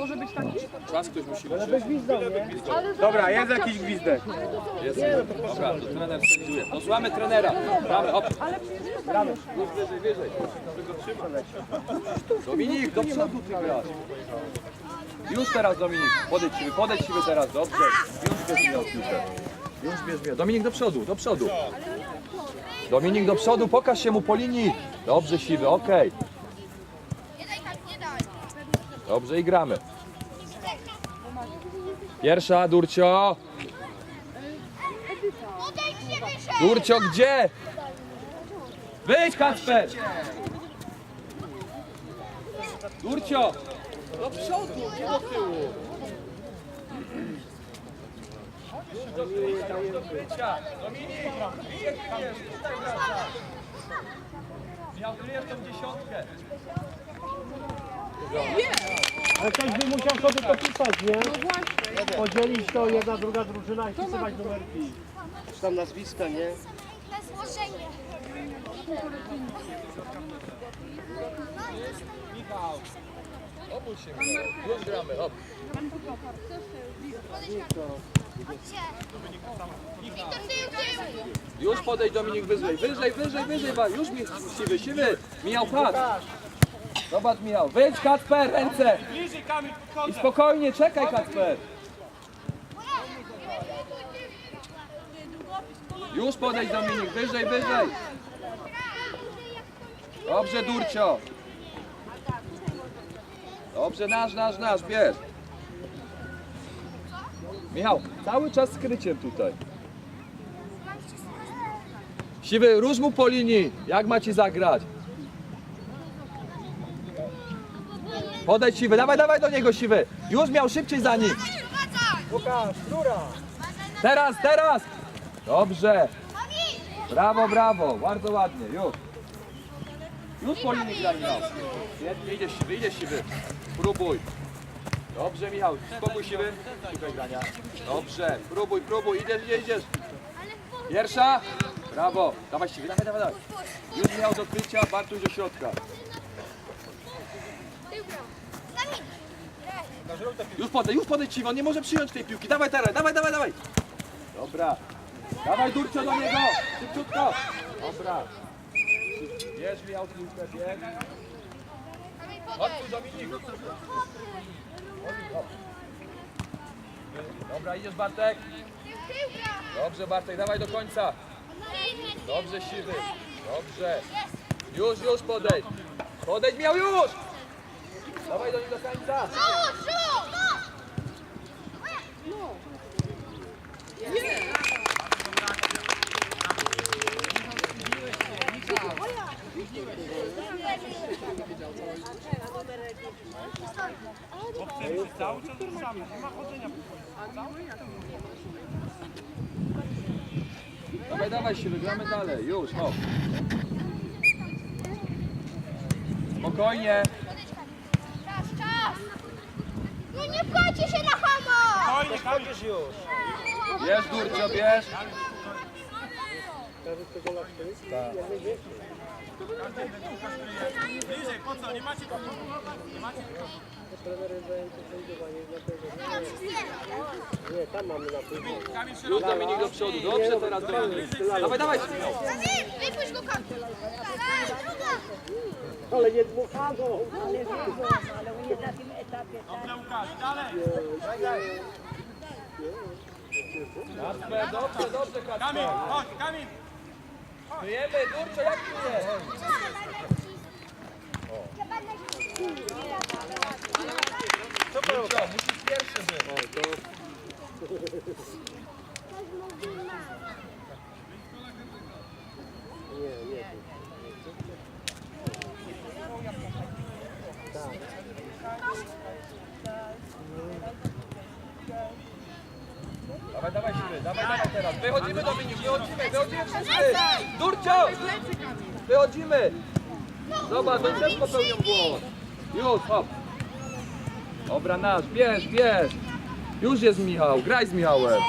Może być taki? Czas ktoś musi nie? Ale Dobra, jest jakiś gwizdek. Jest. Dobra, to trener sędziuje. No złamy trenera. Gramy, hop. Ale przecież. Już wyżej, wyżej. Dominik, do przodu ty grasz. Już teraz Dominik, podejdź siwy, podejdź siwy teraz, dobrze. Już bierz mnie od piłkę. Już bierz mnie. Dominik do przodu, do przodu. Dominik do przodu, pokaż się mu po linii. Dobrze siwy, okej. Nie daj tak, nie daj. Dobrze i gramy. Pierwsza, Durcio. Durcio, gdzie? Wyjdź, Kacper! Durcio! Do przodu, nie do tyłu. Dominik, jest? Tutaj wraca. Miał kryjesz tą dziesiątkę. Ale ktoś by musiał sobie to pisać, nie? No właśnie. Podzielić to jedna, druga drużyna i wpisywać numerki. Czy tam nazwiska, nie? Na złożenie. Obudź się, Michał. Już gramy, hop. Już podejdź Dominik wyżej, wyżej, wyżej, wyżej, już mi siwy, siwy. Mijał patrz. Zobacz Michał, wyjdź Kacper, ręce. I spokojnie, czekaj Kacper. Już podejdź Dominik, wyżej, wyżej. Dobrze Durcio. Dobrze, nasz, nasz, nasz, bierz. Michał, cały czas skryciem tutaj. Siwy, róż mu po linii. Jak ma ci zagrać? Podejdź siwy, dawaj, dawaj do niego siwy. Już miał szybciej za nim. Łukasz, rura! Teraz, teraz. Dobrze. Brawo, brawo. Bardzo ładnie, już. Już po linii gra Michał. Świetnie, idziesz siwy, idziesz siwy. Próbuj. Dobrze Michał, spokój siwy. Szukaj grania. Dobrze, próbuj, próbuj, idziesz, idziesz, idziesz. Pierwsza. Brawo. Dawaj siwy, dawaj, dawaj, dawaj. Już miał do krycia, Bartuś do środka. Już podejdź, już podejdź siwy, on nie może przyjąć tej piłki. Dawaj teraz, dawaj, dawaj, dawaj. Dobra. Dawaj Durcio do niego. Szybciutko. Dobra. Bierz miał piłkę, bierz. Chodź Dominik. Dobra, idziesz Bartek. Dobrze Bartek, dawaj do końca. Dobrze siwy. Dobrze. Już, już podejdź. Podejdź miał już. Dawaj do nich do końca. Rzut, rzut. Dawaj, dawaj siwy, gramy dalej. Już, no. Spokojnie. Czas, czas. Nie pchajcie się na hamo. Chodzisz już! Bierz Durcio, bierz. Tego lat Tak. Jak najwięcej. Trener jest zajęty sędziowaniem, dlatego nie, tam mamy na tym. Już Dominik do przodu. Dobrze teraz Dominik. Dawaj, dawaj. Dawid, wypuść go kapkę. Druga. Ale nie dmuchano! Kacper, dobrze, dobrze Kacper. Kamil, chodź, Kamil. Kryjemy, Durcio, jak kryje? Durcio, musisz pierwszy być. Nie, nie. Dawaj, dawaj dawaj. Wychodzimy Dominik, wychodzimy, wychodzimy wszyscy. Durcio, wychodzimy. Zobacz, on też popełnił błąd. Już, hop. Dobra, nasz, bierz, bierz. Już jest Michał, graj z Michałem.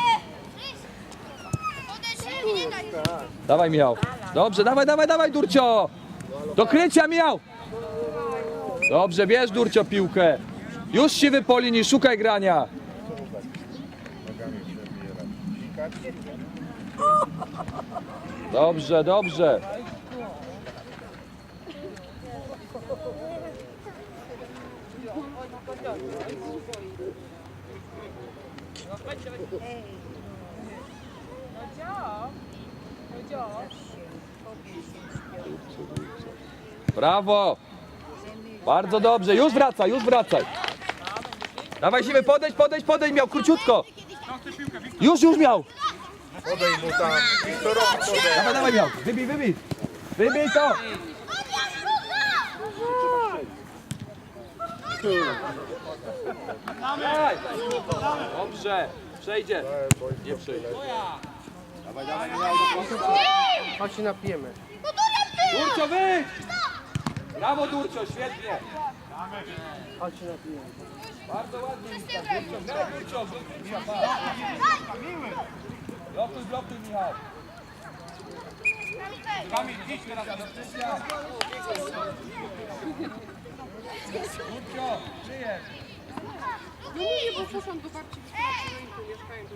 Dawaj Michał. Dobrze, dawaj, dawaj, dawaj Durcio. Do krycia Michał. Dobrze, bierz Durcio piłkę. Już siwy po linii, szukaj grania. Dobrze, dobrze. Brawo! Bardzo dobrze, już wracaj, już wracaj. Dawaj siły, podejdź, podejdź, podejdź, miał króciutko. Już, już miał. Podej mu tam. Wiktorowi podej. Dawaj, dawaj miał, wybij, wybij. Wybij to. Dawaj. Dobrze, przejdzie. Nie przejdzie. Chodź się napijemy. Durcio, wyjdź! Brawo Durcio, świetnie. Chodź się napijemy. Bardzo ładnie. Durcio, Durcio, pa. Blokuj, blokuj Michał. Kamil, idź teraz do Krystian. Durcio, przyjedź. No nie, bo poszłam do babci w rynku, mieszkają tu.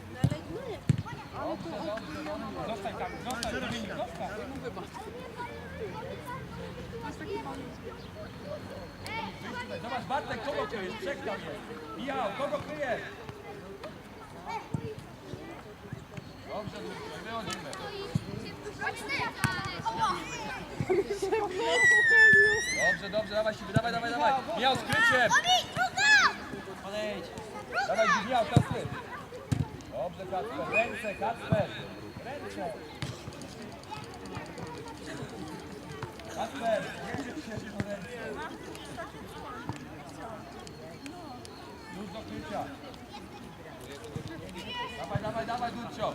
Zostań Kamil, zostań, zostań. Wyjdź tutaj. Zobacz Bartek, kogo kryjesz? Trzech tam. Michał, kogo kryjesz? Dobrze, wychodzimy. Dobrze, dobrze, dawaj siły, dawaj, dawaj, dawaj. Michał z kryciem. Podejdź. Dawaj, Michał, Kasper. Dobrze, Kasper. Ręce, Kasper. Ręce. Już do krycia. Dawaj, dawaj, dawaj, Durcio.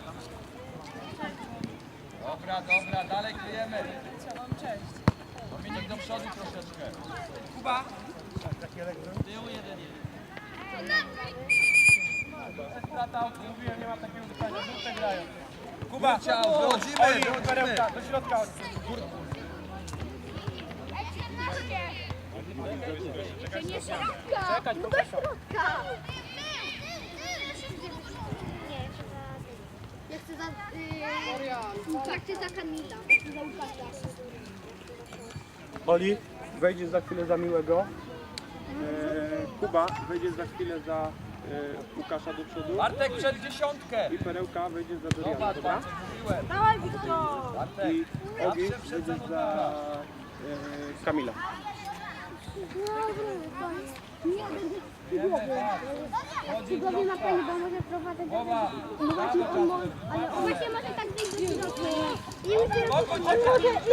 Dobra, dobra, dalej kryjemy. Dominik do przodu troszeczkę. Kuba. Tył jeden Strata, mówiłem, nie ma takiego pytania. Żółte grają. Kuba, wychodzimy, wychodzimy. Do środka chodź. Czekać, do środka. Ja chcę za... Yy, tak, chcę za Kamila. Chcę za Łukasza. Oli, wejdziesz za chwilę za Miłego. Eee, Kuba, wejdziesz za chwilę za e, Łukasza do przodu. Bartek przed dziesiątkę. I Perełka wejdziesz za Doriana, Zobacz, dobra? Bartek, mówiłem. Dawaj, Wiktor! Bartek, I Ogi zawsze przed wejdziesz za e, Kamila. Tak. Ma środka. pani, bo może prowadzę do. No właśnie, on mo- ale on właśnie może tak wyjść do środka. I już on może iść,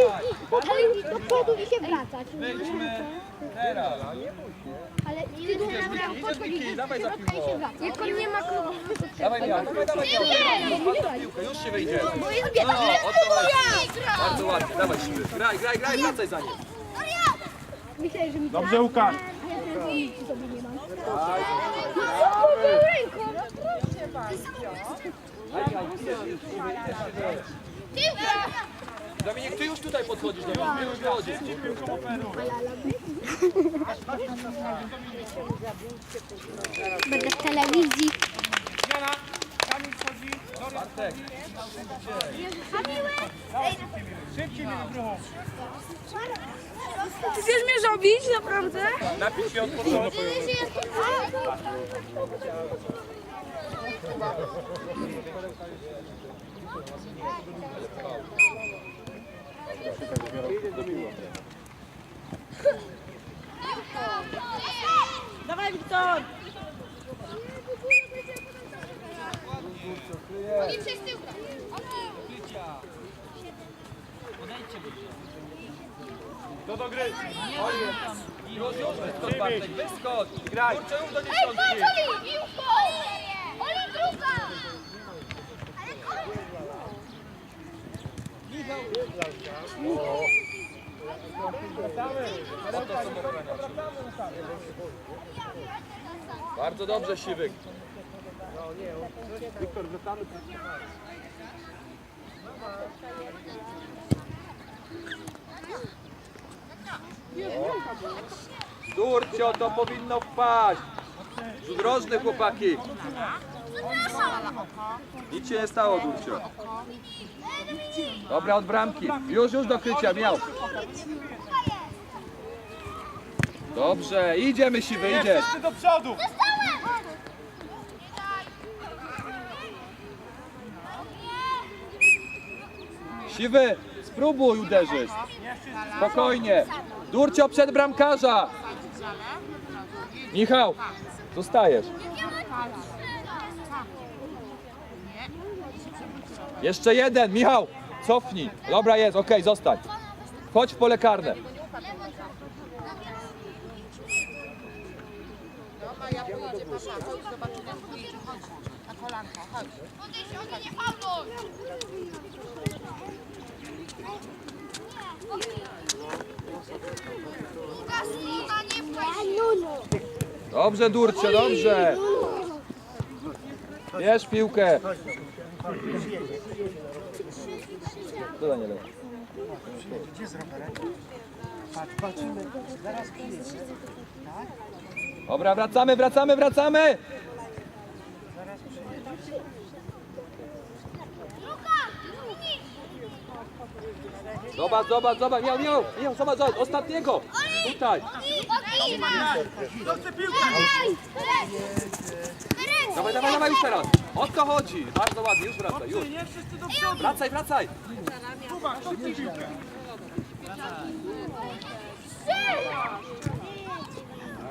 ale już do przodu i się wracać. Wyjdźmy teraz. Ale ty do środka Idziesz Miki, dawaj za piłką. Jak on nie ma kogo. Dawaj Michał, dawaj, dawaj na piłkę, już się wyjdzie. Bo jest No, bieda. o to chodzi. Bardzo ładnie, dawaj siły. Graj, graj, graj, wracaj za nim. Myślę, że mi Dobrze, Łukasz. Dominik, ty już tutaj podchodzisz do mnie, ty już wychodzisz. Będę w telewizji. Bartek, Chcesz mnie zabić, naprawdę? Napisz się od początku. Dawaj, Wiktor! Oni przez tył. To do gry. już, już wyskocz wyskocz. Graj. Kurczę, już do dziesiątki. Oli! Oli druga! Bardzo dobrze, Siwyk. Wiktor, wracamy. Durcio, to powinno wpaść. Rzut rożny, chłopaki. Nic się nie stało, Durcio. Dobra, od bramki. Już, już do krycia, miał. Dobrze, idziemy siwy, idziesz. Do przodu! Siwy, spróbuj uderzyć. Spokojnie. Durcio przed bramkarza. Michał, zostajesz. Jeszcze jeden, Michał, cofnij. Dobra jest, okej, zostań. Chodź w pole karne. Odejdź, odejdź, nie! Dobrze, Durcio, dobrze. Bierz piłkę. Do Daniela. Dobra, wracamy, wracamy, wracamy! Zobacz, zobacz, zobacz, miał, miał, miał, zobacz, zobacz, ostatniego! Tutaj! Dawaj, dawaj, dawaj już teraz! O co chodzi? Bardzo ładnie, już wracaj, już! Nie wszyscy do przodu! Wracaj, wracaj! Kuba, szybciej piłkę!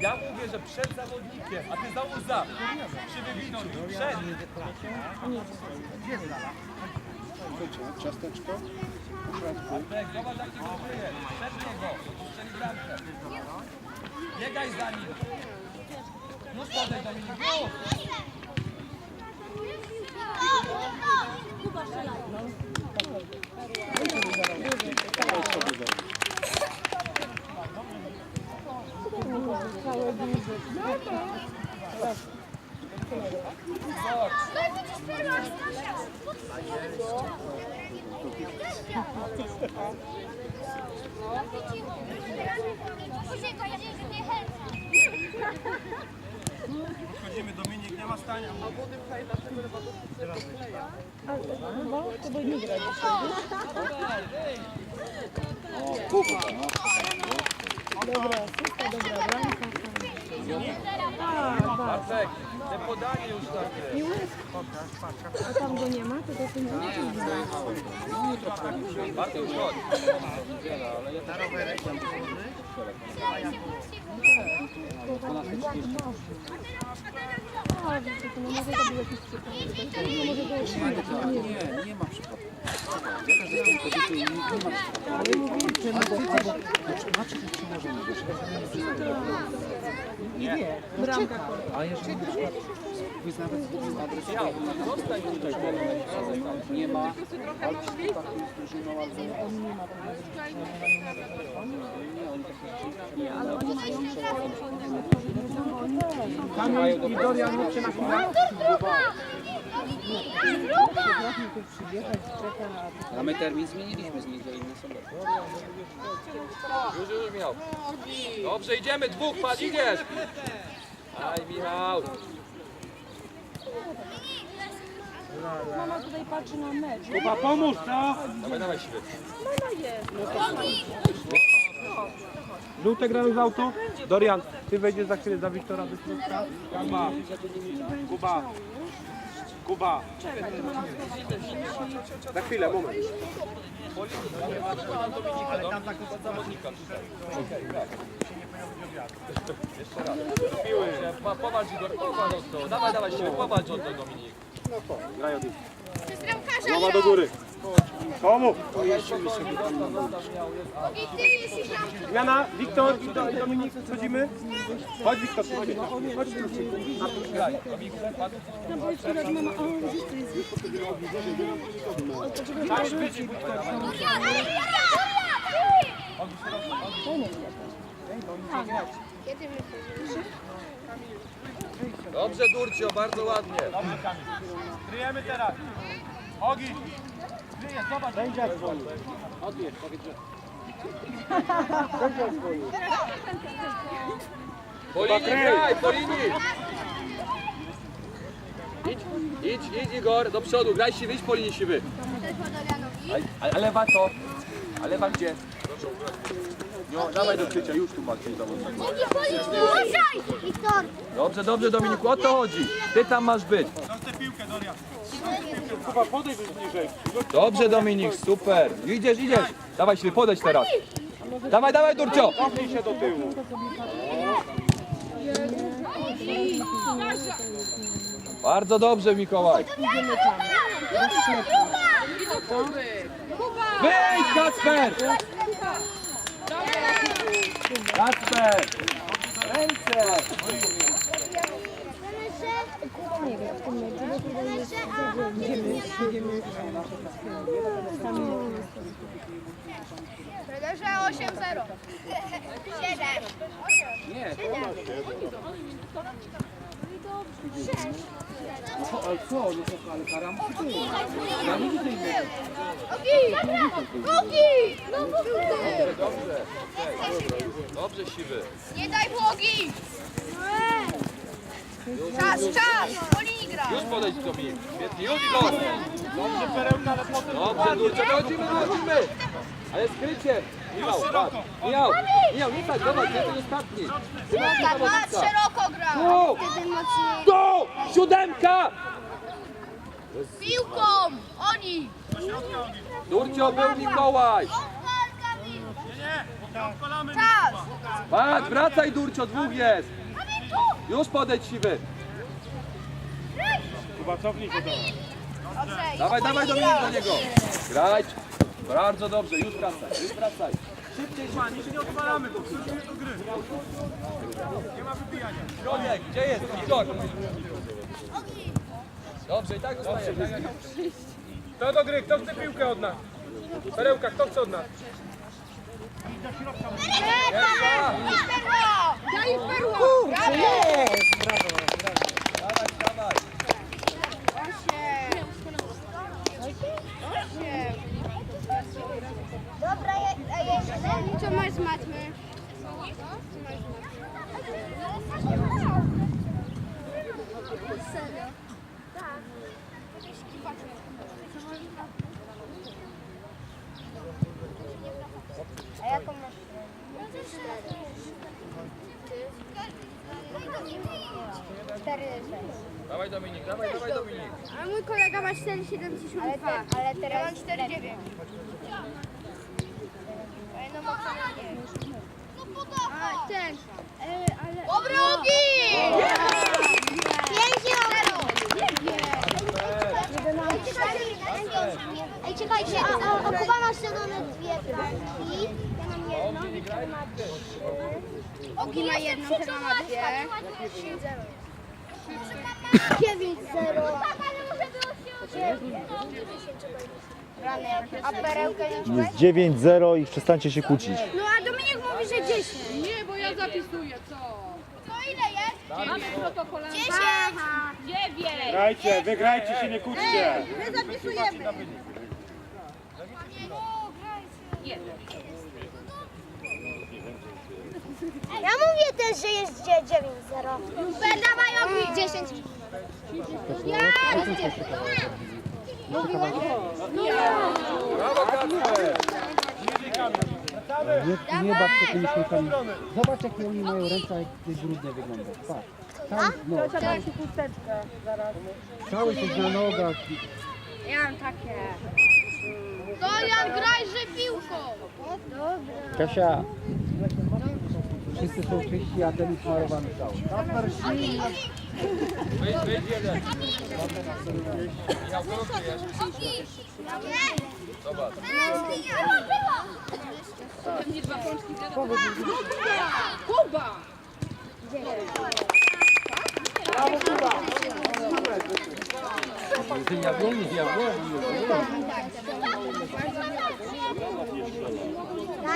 ja mówię, że przed zawodnikiem, a ty załóż za. Przy wybiciu, przed. Bartek, zobacz jak cię kryje. Przed niego, strzeli bramkę. Biegaj za nim. Już podejdź Dominik, już. Dominik, nie ma stania. Bartek, te podanie już takie. A tam go nie ma, to to sędzia Bartek, już chodź. A, że to no może to był jakiś przypadek. No może to już nie wiem. Bramka. Zostań tutaj. Nie ma. Kamil i Dorian, mówcie na chwilę. A my termin zmieniliśmy z niedzieli na sobotę. Już, już. Dobrze, idziemy, dwóch, patrz, idziesz. Aj, Michał. Mama tutaj patrzy na mecz. Kuba, pomóż, co? Dawaj, dawaj, siwy. Żółte gramy z auto. Dorian, ty wejdziesz za chwilę za Wiktora do środka. Kuba, Kuba, Kuba. Za chwilę, moment. Ale tam tak od zawodnika. Okej, tak. Jeszcze raz. Powalcz Igor, powalcz od to. Dawaj, dawaj, siły, powalcz od to, Dominik. Graj od nich. Przez bramkarza Głowa do góry. Komu? Pojeździmy sobie tam na. Zmiana, Wiktor i Do- Dominik, schodzimy. Chodź Wiktor, szybciej. Chodź No to jest Tak, szybciej. Dobrze, Durcio, bardzo ładnie. Kryjemy teraz. Ogi. Kryje, zobacz. Sędzia dzwoni. Odbierz, powiedz, że Po linii graj, po linii. Idź, idź, idź Igor, do przodu, graj siwy, idź po linii siwy. Ale, ale lewa to? A lewa gdzie? No, dawaj do krycia, już tu Marcin zawodnik. Uważaj! Wiktor! Dobrze, dobrze Dominiku, o to chodzi. Ty tam masz być. Kuba, podejdź bliżej. Dobrze Dominik, super. Idziesz, idziesz. Dawaj siwy, podejdź teraz. Dawaj, dawaj Durcio. Cofnij się do tyłu. Bardzo dobrze Mikołaj. Wyjdź Kacper! Kacper! Ręce! Trenerze 8-0. 7. nie, Sześć. co, ale co, no to ale kara musi być. Ja nie widzę innego. Ogi! Ogi! No kurde! Dobrze. Dobrze siwy. Nie daj błogi! Czas, czas! Po linii gra! Już podejdź Dominik. Świetnie, już Igor. Dobrze, perełka, ale potem... Dobrze, Durcio, dochodzimy, dochodzimy. Ale skrycie. Michał, patrz. Michał, Michał, nie tak, zobacz, jesteś ostatni. Patrz, szeroko gra! Tu! Tu! Siódemka! Piłką! Oni! Durcio, był Mikołaj. Czas! Patrz, wracaj Durcio, dwóch jest. Już podejdź siwy. Kuba, cofnij się do Okej. Dawaj, dawaj Dominik do niego. Graj. Bardzo dobrze, już wracaj, już wracaj. Ma, nic nie odpalamy, bo wrócimy do gry. Nie ma wypijania. Środek, gdzie jest Igor? Dobrze, i tak zostajemy. Kto do gry? Kto chce piłkę od nas? Perełka, kto chce od nas? Perła! Daj perła! Brawo! Dawaj, dawaj. Osiem. Osiem. Dobra, ja jeszcze. Co masz z matmy? Serio? Tak. A jaką masz? Cztery Dawaj Dominik, dawaj, dawaj Dominik. A mój kolega ma 4,72. Ale, te, ale teraz ja mam 4,9. No ma No podobno. A, ten. E, ale... Dobre ogi! 5 Ej, czekajcie, a, a, a Kuba ma zielone dwie kartki. Ja mam jedną. Ogi ma jedną, chyba ma dwie. 9-0. A perełkę liczyłeś? Jest 9-0 i przestańcie się kłócić. No a Dominik mówi, że 10. Nie, bo ja zapisuję, co? To ile jest? Mamy protokolem. 10. Grajcie, wygrajcie się, nie kłóćcie. My zapisujemy. Ja mówię też, że jest 9-0. Dawaj ogni. 10. Ja! Mówiłem? Brawo Kacper. Nie, nie baw się tymi. Zobacz jakie oni mają ręce, jak ty brudne wygląda. Patrz. Cały, no, cały, cały coś na nogach. Ja mam takie. Dorian, grajże piłką. Kasia, Wszyscy są czyści, a ten smarowany cały. Ogi, ogi. Wyjdź, wyjdź jeden. Kogo kryjesz? Zobacz. Pewnie dwa pączki wiadomo. Kuba! A za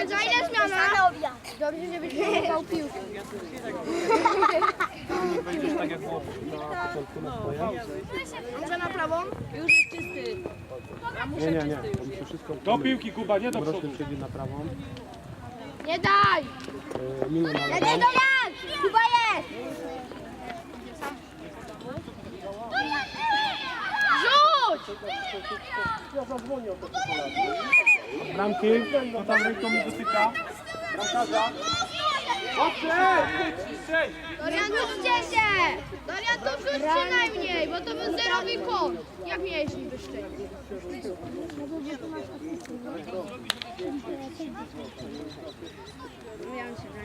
ile zmiana? Dobrze, żebyś nie piłkę. Wejdziesz tak jak było na początku na swoje? Może na prawą? Już jest czysty. Ja muszę Nie, nie, nie. czysty To już musi wszystko Do piłki Kuba, nie do Mroczny przodu. przejdzie na prawą. Nie daj! E, na Nie lewą. daj Dorian! Chyba jest! Rzuć! Bramki, to tam ręką mi dotyka. Bramkarza. Dorian, rzućcie się! Dorian, to rzuć przynajmniej, bo to był zerowy kąt. Jak niby szczęście?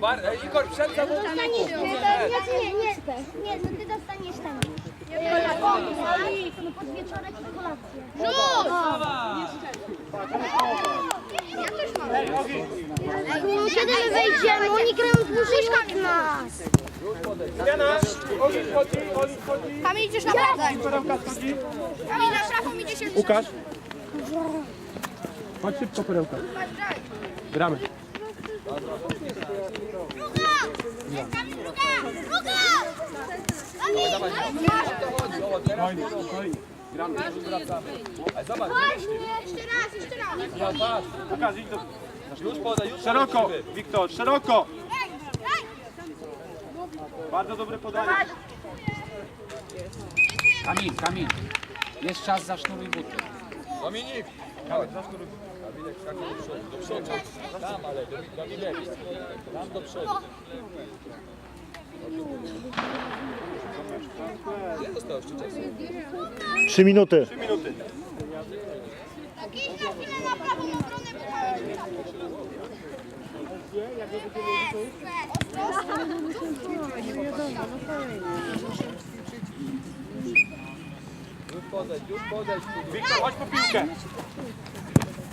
Bar, e, Igor, przed zawodnikiem. Nie, nie, nie, nie, no ty dostaniesz tam. No pod wieczorek i kolację. Rzuć! Ja też mam. No kiedy my wejdziemy? Oni grają dłużej od nas. Zmiana! Oli wchodzi, Oli wchodzi. Kamil, idziesz na prawą. Perełka wchodzi. Kamil, na prawą idzie się Łukasz. Chodź szybko perełka. Gramy. Druga! Druga! Kamil! Spokojnie, spokojnie. Gramy. Ale zobacz, jeszcze raz, jeszcze raz. Łukasz, idź do... Już podaj, już Szeroko. Wiktor, szeroko. Bardzo dobre podanie. Kamil, Kamil. Jest czas, zasznuruj buty. Dominik. Chodź. Kamilek skakał do przodu, do przodu. Tam, ale Dominik. Tam do przodu. Ile zostało jeszcze czasu? 3 minuty. Trzy minuty. Na prawą obronę, Już podejdź, już podejdź. Wiktor, chodź po piłkę.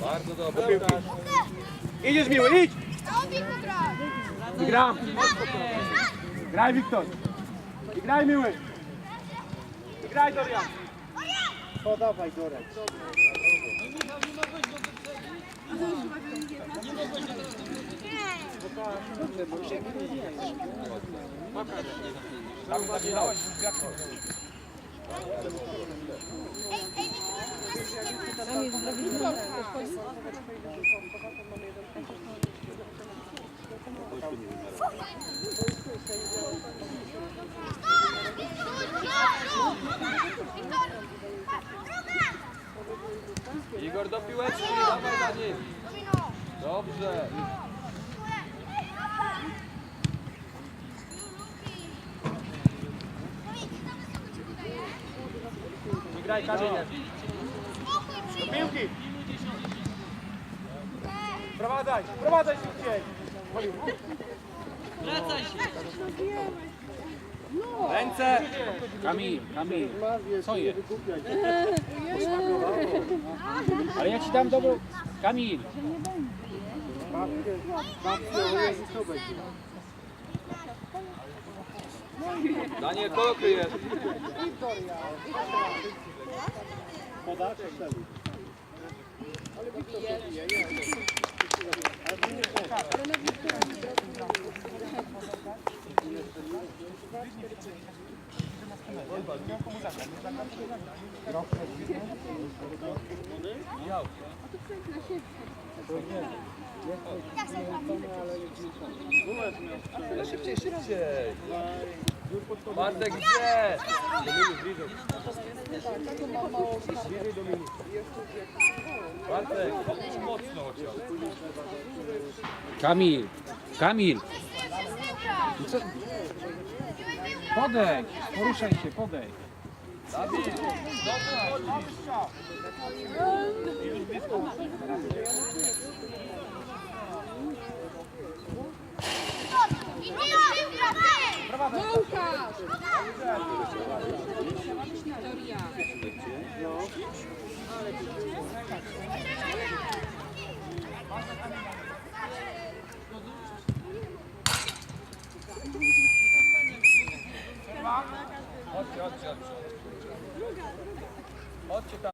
Bardzo dobrze. Idziesz miły, idź. Gram. Graj Wiktor. Graj miły. Graj Dorian. Podawaj Dorek. Tam zabierałeś gwiazdkę. Igor do piłeczki, dawaj za nim. Dobrze. Kamil. Do piłki. Prowadzaj, prowadzaj szybciej. Ręce. Kamil, Kamil. Co jest? Ale ja ci dam dobrą... Kamil. Daniel, kogo kryjesz? No szybciej, szybciej. Bartek, gdzie? Bartek, mocno chociaż. Kamil. Kamil. Co? Podejdź. Poruszaj się, podejdź. Idzie, No Łukasz! Wiktoria. Chodźcie, chodźcie, chodźcie. Chodźcie tam.